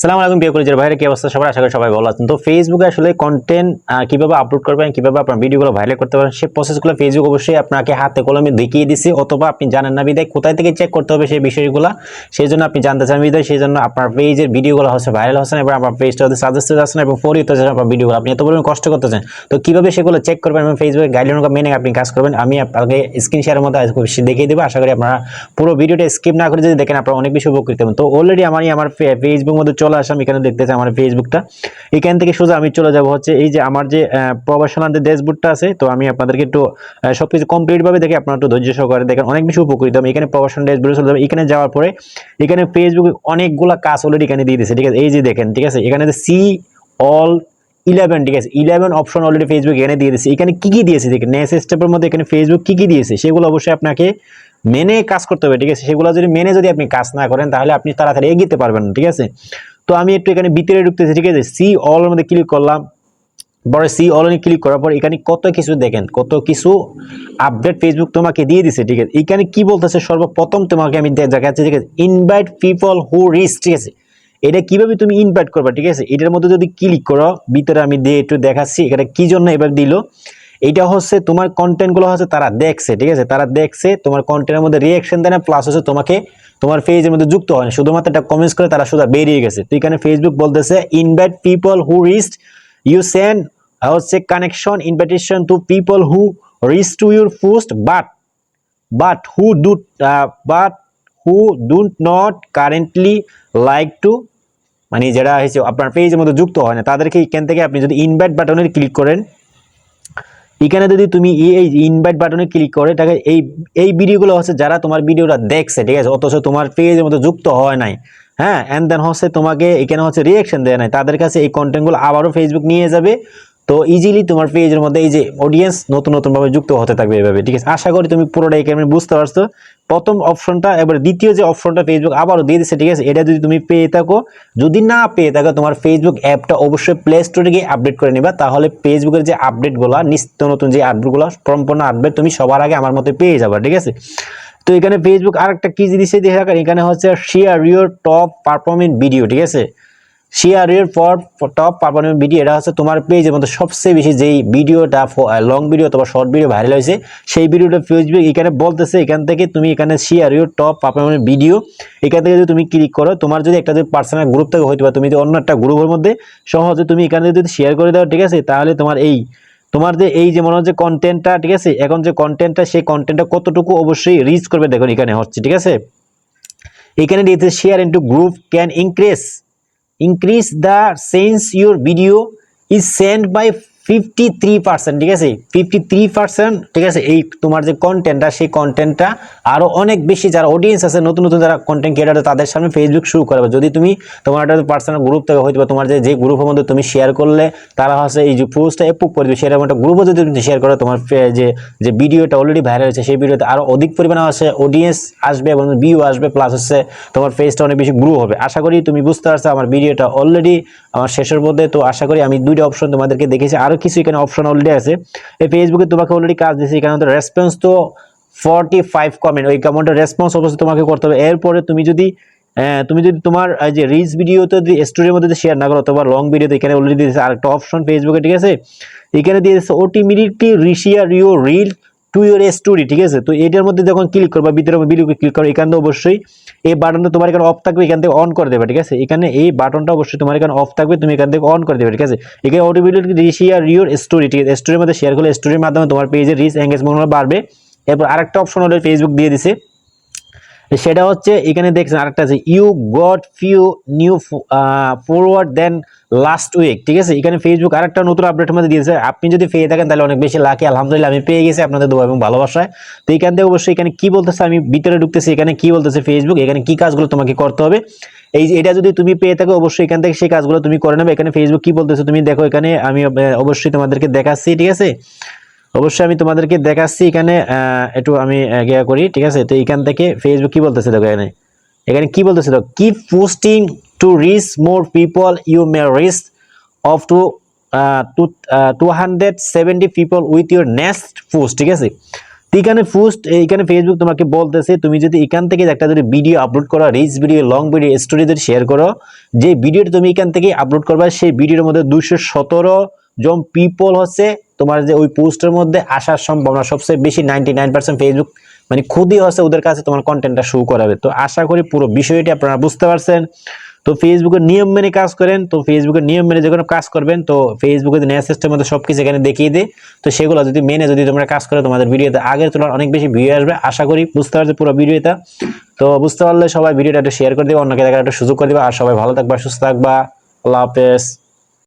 সালাম আলাইকুম, প্রিয় কলেজের বাইরে, কি অবস্থা? সবার আশা করি সবাই ভালো আছেন। তো ফেসবুকে আসলে কন্টেন্ট কীভাবে আপলোড করবেন, কীভাবে আপনার ভিডিওগুলো ভাইরাল করতে পারেন সেই প্রসেসগুলো ফেসবুক অবশ্যই আপনাকে হাতে কলমে দেখিয়ে দিছে। অথবা আপনি জানেন না বিদায়, কোথায় থেকে চেক করতে হবে সেই বিষয়গুলো, সেই জন্য আপনি জানতে চান বিদায়, সেই জন্য আপনার পেজের ভিডিওগুলো হচ্ছে ভাইরাল হচ্ছে এবং আপনার পেজটা হচ্ছে সাজেস্টেড আসছে না, এবং ফরিত হচ্ছে আপনার ভিডিওগুলো আপনি এত পরিমাণ কষ্ট করতেছেন, তো কীভাবে সেগুলো চেক করবেন এবং ফেসবুকে গাইডলাইন মেনে আপনি কাজ করবেন, আমি আপনাকে স্ক্রিন শেয়ারের মধ্যে বেশি দেখিয়ে দেবো। আশা করি আপনারা পুরো ভিডিওটা স্কিপ না করে যদি দেখেন, আপনারা অনেক বেশি উপকৃত হবেন। তো অলরেডি আমি আমার ফেসবুক মধ্যে চলে আসলাম এখানে দেখতেছি আমার ফেসবুকটা এখান থেকে সোজা আমি চলে যাব হচ্ছে এই যে আমার যে প্রবাসনাদের ড্যাশবোর্ডটা আছে তো আমি আপনাদেরকে একটু আহ, সবকিছু কমপ্লিট ভাবে দেখে আপনারা একটু ধৈর্য সহকারে দেখেন। অনেক বেশি উপকৃত আমি এখানে প্রবাসন ড্যাশবোর্ডে চলে যাব। এখানে যাওয়ার পরে এখানে ফেসবুকে অনেকগুলা কাজ অলরেডি এখানে দিয়ে দিয়েছে ঠিক আছে? এই যে দেখেন ঠিক আছে? এখানে যে সি অল ইলেভেন ঠিক আছে? ইলেভেন অপশন অলরেডি ফেসবুক এখানে দিয়ে দিয়েছে। এখানে কি কি দিয়েছে দেখেন? নেক্সট স্টেপের মধ্যে এখানে ফেসবুক কি কি দিয়েছে? সেগুলো অবশ্যই আপনাকে মেনে কাজ করতে হবে ঠিক আছে? সেগুলো যদি মেনে যদি আপনি কাজ না করেন তাহলে আপনি তাড়াতাড়ি এগিয়ে পারবেন ঠিক আছে? তো আমি একটু এখানে ভিতরে ঢুকতেছি, ঠিক আছে? সি অল এর মধ্যে ক্লিক করলাম। পরে সি অনলাইনে ক্লিক করার পর এখানে কত কিছু দেখেন, কত কিছু আপডেট ফেসবুক তোমাকে দিয়ে দিছে, ঠিক আছে? এখানে কি বলতেছে? সর্বপ্রথম তোমাকে আমি দেখাচ্ছি, ঠিক আছে? ইনভাইট পিপল হু রিচ ঠিক আছে? এটা কীভাবে তুমি ইনভাইট করবা, ঠিক আছে? এটার মধ্যে যদি ক্লিক করো, ভিতরে আমি দিয়ে একটু দেখাচ্ছি এটা কি জন্য এবার দিল? এটা হচ্ছে তোমার কন্টেন্টগুলো হচ্ছে তারা দেখছে, ঠিক আছে? তারা দেখছে, তোমার কন্টেন্টের মধ্যে রিয়াকশন দেয় না প্লাস হচ্ছে তোমাকে তোমার পেজের মধ্যে যুক্ত হয় না। শুধুমাত্র একটা কমেন্টস করে তারা শুধু বেরিয়ে গেছে। তো এখানে ফেসবুক বলতেছে invite people who reached you send হচ্ছে connection invitation to people who reach to your post but but who do but who do not currently like to মানে যারা হয়েছে আপনার পেজের মধ্যে যুক্ত হয় না, তাদেরকে এখান থেকে আপনি যদি ইনভাইট বাটনে ক্লিক করেন এখানে যদি তুমি এই- ইনভাইট বাটনে ক্লিক করে, তাহলে এই এই ভিডিওগুলো হচ্ছে যারা তোমার ভিডিওটা দেখছে, ঠিক আছে? অথচ তোমার পেজের মধ্যে যুক্ত হয় নাই হ্যাঁ? অ্যান্ড দেন হচ্ছে তোমাকে এখানে হচ্ছে রিয়েকশন দেয় নাই। তাদের কাছে এই কন্টেন্টগুলো আবারও ফেসবুক নিয়ে যাবে। তো ইজিলি তোমার পেজের মধ্যে এই যে অডিয়েন্স নতুন নতুন ভাবে যুক্ত হতে থাকবে এভাবে, ঠিক আছে? আশা করি তুমি পুরোটা এখানে বুঝতে পারছ। প্রথম অপশনটা এবার দ্বিতীয় যে অপশনটা ফেসবুক আবারও দিয়ে দিচ্ছে ঠিক আছে? এটা যদি তুমি পেয়ে থাকো, যদি না পেয়ে থাকো, তোমার ফেসবুক অ্যাপটা অবশ্যই প্লে স্টোরে গিয়ে আপডেট করে নিবা। তাহলে ফেসবুকের যে আপডেটগুলো নিত্য নতুন যে আপডেটগুলো সম্পূর্ণ আপডেট তুমি সবার আগে আমার মতে পেয়ে যাবে, ঠিক আছে? তো এখানে ফেসবুক আরেকটা কি জিনিস দেখে এখানে হচ্ছে share your top performance video ঠিক আছে? Share your for top performance video এটা হচ্ছে তোমার পেজের মধ্যে সবচেয়ে বেশি যেই ভিডিওটা লং ভিডিও অথবা শর্ট ভিডিও ভাইরাল হয়েছে, সেই ভিডিওটা ফেসবুক এখানে বলতেছে, এখান থেকে তুমি এখানে share your top performance video এখান থেকে যদি তুমি ক্লিক করো, তোমার যদি একটা যদি পার্সোনাল গ্রুপ থেকে হইতে পারে তুমি যদি অন্য একটা গ্রুপের মধ্যে সহজে তুমি এখানে যদি শেয়ার করে দাও, ঠিক আছে, তাহলে তোমার এই, তোমার যে এই যে মনে হচ্ছে কন্টেন্টটা ঠিক আছে, এখন যে কন্টেন্টটা সেই কন্টেন্টটা কতটুকু অবশ্যই রিচ করবে, দেখুন এখানে হচ্ছে, ঠিক আছে? এখানে দিয়েছে share into group can increase increase the sense your video is sent by fifty three percent ঠিক আছে? ফিফটি থ্রি পার্সেন্ট ঠিক আছে? এই তোমার যে কন্টেন্টটা সেই কন্টেন্টটা আরও অনেক বেশি যারা অডিয়েন্স আছে, নতুন নতুন যারা কন্টেন্ট ক্রিয়েটার তাদের সামনে ফেসবুক শুরু করবে। যদি তুমি তোমার একটা পার্সোনাল গ্রুপ থেকে, হয়তো তোমার যে যে গ্রুপের মধ্যে তুমি শেয়ার করলে, তারা হচ্ছে এই যে পোস্টটা এপ্রুভ করে দেবে। সেরকম একটা গ্রুপও যদি তুমি শেয়ার করো, তোমার যে যে ভিডিওটা অলরেডি ভাইরাল হয়েছে, সেই ভিডিওতে আরও অধিক পরিমাণে আছে অডিয়েন্স আসবে এবং ভিউ আসবে প্লাস হচ্ছে তোমার ফেসটা অনেক বেশি গ্রো হবে। আশা করি তুমি বুঝতে পারছ, আমার ভিডিওটা অলরেডি আমার শেষের মধ্যে তো আশা করি আমি দুইটা অপশন তোমাদেরকে দেখেছি। আরও কিছু এখানে অপশন অলরেডি আছে। এই ফেসবুকে তোমাকে অলরেডি কাজ দিয়েছে, এখানে তো রেসপন্স তো ফর্টি ফাইভ কমেন্ট ওই কমেন্টের রেসপন্স অবশ্যই তোমাকে করতে হবে। এরপরে তুমি যদি তুমি যদি তোমার যে রিলস ভিডিওতে স্টোরির মধ্যে শেয়ার না করো, অথবা লং ভিডিওতে এখানে অলরেডি দিয়েছে, আরেকটা অপশন ফেসবুকে ঠিক আছে? এখানে দিয়েছে ওটিমিডিটি reshare your reel to your story ঠিক আছে? তো এটার মধ্যে যখন ক্লিক করবা, ভিতরে ভিডিও ক্লিক করো, এখানে অবশ্যই এই বাটনটা তোমার এখানে অফ থাকবে, এখান থেকে অন করে দেবে, ঠিক আছে? এখানে এই বাটনটা অবশ্যই তোমার এখানে অফ থাকবে, তুমি এখান থেকে অন করে দেবে, ঠিক আছে? এখানে অটোমেটিকলি শেয়ার ইউর স্টোরি ঠিক আছে? স্টোরির মধ্যে শেয়ার করলে স্টোরির মাধ্যমে তোমার পেজের রিচ এঙ্গেজমেন্ট বাড়বে। এরপর আরেকটা অপশন হলো ফেসবুক দিয়ে দিছে। সেটা হচ্ছে, এখানে দেখছেন আরেকটা আছে you got few new forward then last week ঠিক আছে? এখানে ফেসবুক আরেকটা নতুন আপডেটের মধ্যে দিয়েছে। আপনি যদি পেয়ে থাকেন, তাহলে অনেক বেশি লাকি আলহামদুলিল্লাহ, আমি পেয়ে গেছি আপনাদের দোয়া এবং ভালোবাসায়। তো এখান থেকে অবশ্যই এখানে কি বলতেছে, আমি ভিতরে ঢুকতেছি, এখানে কি বলতেছে ফেসবুক এখানে কি কাজগুলো তোমাকে করতে হবে। এই এটা যদি তুমি পেয়ে থাকো, অবশ্যই এখান থেকে সেই কাজগুলো তুমি করে নেবে। এখানে ফেসবুক কি বলতেছে, তুমি দেখো এখানে, আমি অবশ্যই তোমাদেরকে দেখাচ্ছি, ঠিক আছে? অবশ্যই আমি তোমাদেরকে দেখাচ্ছি এখানে একটু আমি গিয়া করি, ঠিক আছে? তো এখান থেকে ফেসবুক কি বলতেছে দেখো এখানে। এখানে কি বলতেছে দেখো keep posting to reach more people you may reach of to two hundred seventy people with your next post ঠিক আছে? তো এখানে পোস্ট এইখানে ফেসবুক তোমাকে বলতেছে, তুমি যদি এখান থেকে একটা যদি ভিডিও আপলোড করো reach video long video story যদি শেয়ার করো, যে ভিডিওটা তুমি এখান থেকে আপলোড করবা, সেই ভিডিওর মধ্যে দুশো সতেরো জন পিপল হচ্ছে তোমার যে ওই পোস্টের মধ্যে আসার সম্ভাবনা সবচেয়ে বেশি নাইনটি নাইন পার্সেন্ট ফেসবুক মানে খুবই হচ্ছে ওদের কাছে তোমার কন্টেন্টটা শো করাবে। তো আশা করি পুরো বিষয়টি আপনারা বুঝতে পারছেন। তো ফেসবুকের নিয়ম মেনে কাজ করেন। তো ফেসবুকের নিয়ম মেনে যখন কাজ করবেন, তো ফেসবুকের যে সিস্টেমের মধ্যে সব কিছু এখানে দেখিয়ে দেয় তো সেগুলো যদি মেনে যদি তোমরা কাজ করো, তোমাদের ভিডিওতে আগের তুলনায় অনেক বেশি ভিউ আসবে। আশা করি বুঝতে পারছ পুরো ভিডিওটা। তো বুঝতে পারলে সবাই ভিডিওটা একটু শেয়ার করে দিবে, অন্যকে দেখার একটা সুযোগ করে দিবে। আর সবাই ভালো থাকবা, সুস্থ থাকবা। আল্লাহ হাফেজ।